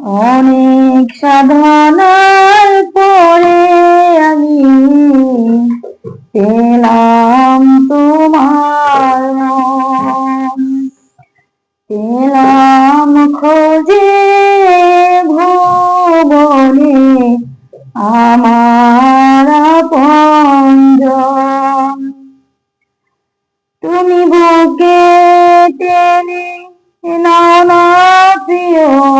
অনেক সাধনার পরে আমি পেলাম তোমার। পেলাম খোঁজে ভুবনে আমার আপনজন তুমি বুকে টেনে নাও না প্রিয়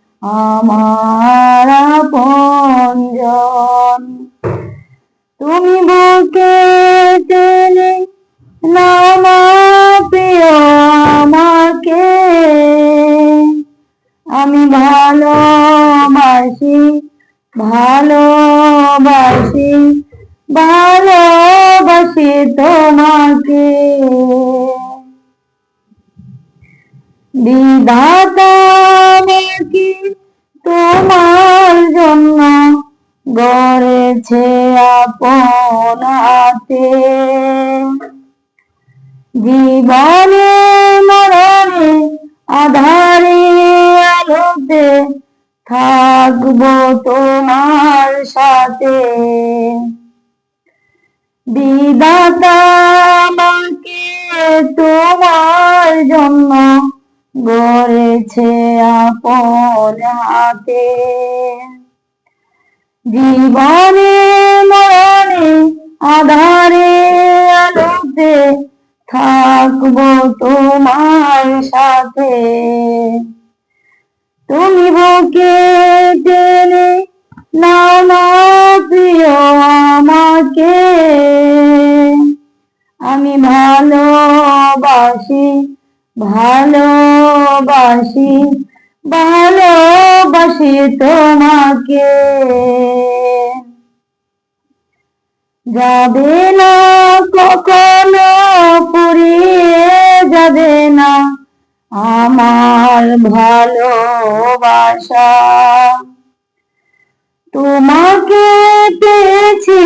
আমার আপনজন। তুমি বুকে টেনে নামা প্রিয় আমাকে। আমি ভালোবাসি ভালোবাসি ভালোবাসি তোমাকে। বিধাতা আমাকে তোমার জন্য গড়েছে আপন হাতে? জীবনে মরণে আধারে আলোতে থাকব তোমার সাথে। বিধাতা আমাকে তোমার জন্য গড়েছে হাতে জীবনে, মরণে, আধারে, আলোতে থাকব তোমার সাথে। তুমি বুকে টেনে নাও না প্রিয় আমাকে। আমি ভালোবাসি ভালোবাসি ভালোবাসি তোমাকে। যাবে না কখনো পুরিয়ে যাবে না আমার ভালোবাসা। তোমাকে পেয়েছি